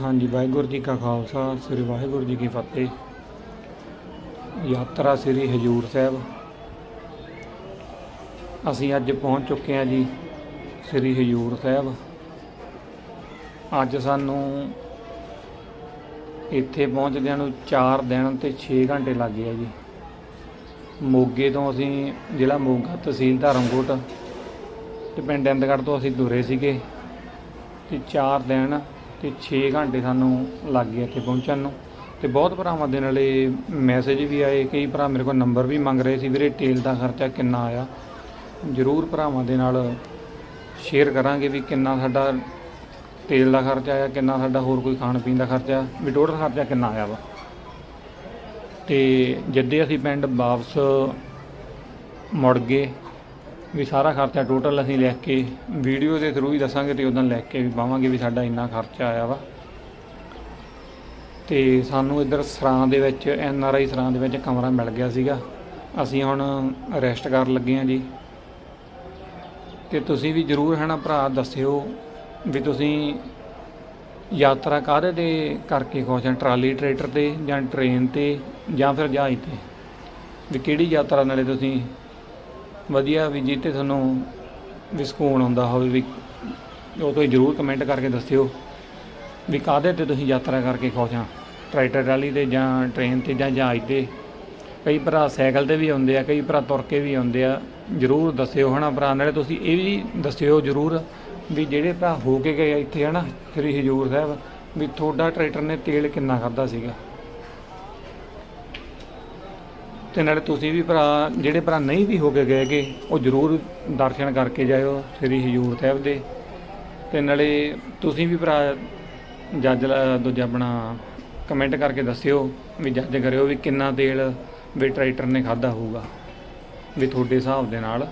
ਹਾਂਜੀ, ਵਾਹਿਗੁਰੂ ਜੀ ਕਾ ਖਾਲਸਾ, ਸ੍ਰੀ ਵਾਹਿਗੁਰੂ ਜੀ ਕੀ ਫਤਿਹ। ਯਾਤਰਾ ਸ੍ਰੀ ਹਜੂਰ ਸਾਹਿਬ। ਅਸੀਂ ਅੱਜ ਪਹੁੰਚ ਚੁੱਕੇ ਹਾਂ ਜੀ ਸ੍ਰੀ ਹਜੂਰ ਸਾਹਿਬ। ਅੱਜ ਸਾਨੂੰ ਇੱਥੇ ਪਹੁੰਚਦਿਆਂ ਨੂੰ 4 ਦਿਨ ਤੇ 6 ਘੰਟੇ ਲੱਗ ਗਏ ਆ ਜੀ। ਮੋਗੇ ਤੋਂ ਅਸੀਂ ਜ਼ਿਲ੍ਹਾ ਮੋਗਾ ਤਹਿਸੀਲ ਧਰਮਕੋਟ ਤੇ ਪਿੰਡ ਇੰਦਗੜ੍ਹ ਤੋਂ ਅਸੀਂ ਤੁਰੇ ਸੀਗੇ ਤੇ 4 ਦਿਨ ਤੇ 6 ਘੰਟੇ ਸਾਨੂੰ ਲੱਗ ਗਏ ਇੱਥੇ ਪਹੁੰਚਣ ਨੂੰ। ਤੇ ਬਹੁਤ ਭਰਾਵਾਂ ਦੇ ਨਾਲੇ ਮੈਸੇਜ ਵੀ ਆਏ। ਕਈ ਭਰਾ ਮੇਰੇ ਕੋਲ ਨੰਬਰ ਵੀ ਮੰਗ ਰਹੇ ਸੀ। ਵੀਰੇ, ਤੇਲ ਦਾ ਖਰਚਾ ਕਿੰਨਾ ਆਇਆ? ਜ਼ਰੂਰ ਭਰਾਵਾਂ ਦੇ ਨਾਲ ਸ਼ੇਅਰ ਕਰਾਂਗੇ ਵੀ ਕਿੰਨਾ ਸਾਡਾ ਤੇਲ ਦਾ ਖਰਚਾ ਆਇਆ, ਕਿੰਨਾ ਸਾਡਾ ਹੋਰ ਕੋਈ ਖਾਣ ਪੀਣ ਦਾ ਖਰਚਾ ਵੀ ਟੋਟਲ ਖਰਚਾ ਕਿੰਨਾ ਆਇਆ ਵਾ? ਤੇ ਜਦੇ ਅਸੀਂ ਪਿੰਡ ਵਾਪਸ ਮੁੜ ਗਏ ਵੀ ਸਾਰਾ ਖਰਚਾ ਟੋਟਲ ਅਸੀਂ ਲਿਖ ਕੇ ਵੀਡੀਓ ਦੇ ਥਰੂ ਹੀ ਦੱਸਾਂਗੇ ਤੇ ਉਦੋਂ ਲਿਖ ਕੇ ਵੀ ਪਾਵਾਂਗੇ ਵੀ ਸਾਡਾ ਇੰਨਾ ਖਰਚਾ ਆਇਆ ਵਾ। ਤੇ ਸਾਨੂੰ ਇੱਧਰ ਸਰਾਂ ਦੇ ਵਿੱਚ ਐਨ ਆਰ ਆਈ ਸਰਾਂ ਦੇ ਵਿੱਚ ਕਮਰਾ ਮਿਲ ਗਿਆ ਸੀਗਾ। ਅਸੀਂ ਹੁਣ ਰੈਸਟ ਕਰਨ ਲੱਗੇ ਹਾਂ ਜੀ। ਤੇ ਤੁਸੀਂ ਵੀ ਜਰੂਰ ਹੈ ਨਾ ਭਰਾ ਦੱਸਿਓ ਵੀ ਤੁਸੀਂ ਯਾਤਰਾ ਕਾਹਦੇ ਤੇ ਕਰਕੇ ਖੁਸ਼ ਆ? ਟਰਾਲੀ ਟਰੈਕਟਰ ਤੇ ਜਾਂ ਟ੍ਰੇਨ ਤੇ ਜਾਂ ਫਿਰ ਜਹਾਜ਼ ਤੇ? ਵੀ ਕਿਹੜੀ ਯਾਤਰਾ ਨਾਲੇ ਤੁਸੀਂ ਵਧੀਆ ਵੀ ਜਿੱਤੇ ਤੁਹਾਨੂੰ ਵੀ ਸਕੂਨ ਆਉਂਦਾ ਹੋਵੇ ਵੀ ਉਹ ਤੁਸੀਂ ਜਰੂਰ ਕਮੈਂਟ ਕਰਕੇ ਦੱਸਿਓ ਵੀ ਕਾਹਦੇ ਤੇ ਤੁਸੀਂ ਯਾਤਰਾ ਕਰਕੇ ਖੁਸ਼ ਆ? ਟਰੈਕਟਰ ਟਰਾਲੀ ਤੇ ਜਾਂ ਟ੍ਰੇਨ ਤੇ ਜਾਂ ਜਹਾਜ਼ ਤੇ? ਕਈ ਭਰਾ ਸਾਈਕਲ ਤੇ ਵੀ ਆਉਂਦੇ ਆ, ਕਈ ਭਰਾ ਤੁਰ ਕੇ ਵੀ ਆਉਂਦੇ ਆ। ਜਰੂਰ ਦੱਸਿਓ ਹਨਾ ਭਰਾ, ਨਾਲੇ ਤੁਸੀਂ ਇਹ ਵੀ ਦੱਸਿਓ ਜਰੂਰ ਵੀ ਜਿਹੜੇ ਭਰਾ ਹੋ ਕੇ ਗਏ ਇੱਥੇ ਹਨਾ, ਸ੍ਰੀ ਹਜੂਰ ਸਾਹਿਬ, ਵੀ ਤੁਹਾਡਾ ਟਰੈਕਟਰ ਨੇ ਤੇਲ ਕਿੰਨਾ ਖਾਦਾ ਸੀਗਾ? ਤੇ ਨਾਲੇ ਤੁਸੀਂ ਵੀ ਭਰਾ, ਜਿਹੜੇ ਭਰਾ ਨਹੀਂ ਵੀ ਹੋ ਕੇ ਗਏਗੇ ਉਹ ਜਰੂਰ ਦਰਸ਼ਨ ਕਰਕੇ ਜਾਇਓ ਸ੍ਰੀ ਹਜੂਰ ਸਾਹਿਬ ਦੇ। ਤੇ ਨਾਲੇ ਤੁਸੀਂ ਵੀ ਭਰਾ, ਜੱਜ ਦੂਜਾ ਆਪਣਾ ਕਮੈਂਟ ਕਰਕੇ ਦੱਸਿਓ ਵੀ ਜੱਜ ਕਰਿਓ ਵੀ ਕਿੰਨਾ ਤੇਲ ਵੀ ਟਰੈਕਟਰ ਨੇ ਖਾਦਾ ਹੋਊਗਾ। ਵੀ ਤੁਹਾਡੇ ਹਿਸਾਬ ਦੇ ਨਾਲ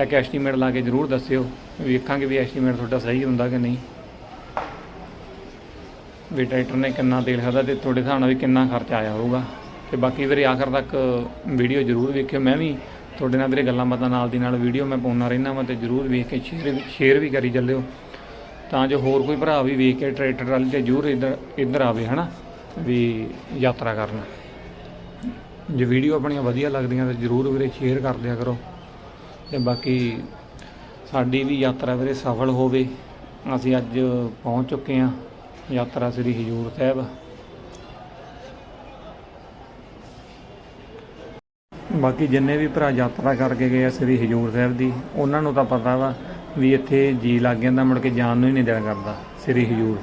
ਇੱਕ ਐਸਟੀਮੇਟ ਲਾ ਕੇ ਜਰੂਰ ਦੱਸਿਓ ਵੇਖਾਂਗੇ ਵੀ ਐਸਟੀਮੇਟ ਤੁਹਾਡਾ ਸਹੀ ਹੁੰਦਾ ਕਿ ਨਹੀਂ। ਵੀ ਟਰੈਕਟਰ ਨੇ ਕਿੰਨਾ ਤੇਲ ਖਾਦਾ ਤੇ ਤੁਹਾਡੇ ਹਿਸਾਬ ਨਾਲ ਵੀ ਕਿੰਨਾ ਖਰਚਾ ਆਇਆ ਹੋਊਗਾ। ਤੇ ਬਾਕੀ ਵੀਰੇ ਆਖਰ ਤੱਕ ਵੀਡੀਓ ਜਰੂਰ ਵੇਖਿਓ। ਮੈਂ ਵੀ ਤੁਹਾਡੇ ਨਾਲ ਵੀਰੇ ਗੱਲਾਂ ਬਾਤਾਂ ਨਾਲ ਦੀ ਨਾਲ ਵੀਡੀਓ ਮੈਂ ਪਾਉਣਾ ਰਹਿਣਾ ਵਾ ਤੇ ਜਰੂਰ ਵੇਖ ਕੇ ਸ਼ੇਅਰ ਸ਼ੇਅਰ ਵੀ ਕਰੀ ਚੱਲਿਓ। ਤਾਂ ਜੋ ਹੋਰ ਕੋਈ ਭਰਾ ਵੀ ਵੇਖ ਕੇ ਟਰੈਕਟਰ ਵਾਲੀ ਤੇ ਜਰੂਰ ਇੱਧਰ ਇੱਧਰ ਆਵੇ, ਹਨਾ? ਵੀ ਯਾਤਰਾ ਕਰਨ। ਜੇ ਵੀਡੀਓ ਆਪਣੀਆਂ ਵਧੀਆ ਲੱਗਦੀਆਂ ਤਾਂ ਜਰੂਰ ਵੀਰੇ ਸ਼ੇਅਰ ਕਰ ਦਿਆ ਕਰੋ। ਤੇ ਬਾਕੀ ਸਾਡੀ ਵੀ ਯਾਤਰਾ ਵੀਰੇ ਸਫਲ ਹੋਵੇ। ਅਸੀਂ ਅੱਜ ਪਹੁੰਚ ਚੁੱਕੇ ਹਾਂ ਯਾਤਰਾ ਸ੍ਰੀ ਹਜੂਰ ਸਾਹਿਬ। ਬਾਕੀ ਜਿੰਨੇ ਵੀ ਭਰਾ ਯਾਤਰਾ ਕਰਕੇ ਗਏ ਆ ਸ੍ਰੀ ਹਜੂਰ ਸਾਹਿਬ ਦੀ, ਉਹਨਾਂ ਨੂੰ ਤਾਂ ਪਤਾ ਵਾ ਵੀ ਇੱਥੇ ਜੀ ਲੱਗ ਜਾਂਦਾ, ਮੁੜ ਕੇ ਜਾਣ ਨੂੰ ਹੀ ਨਹੀਂ ਦਿਲ ਕਰਦਾ ਸ੍ਰੀ ਹਜੂਰ।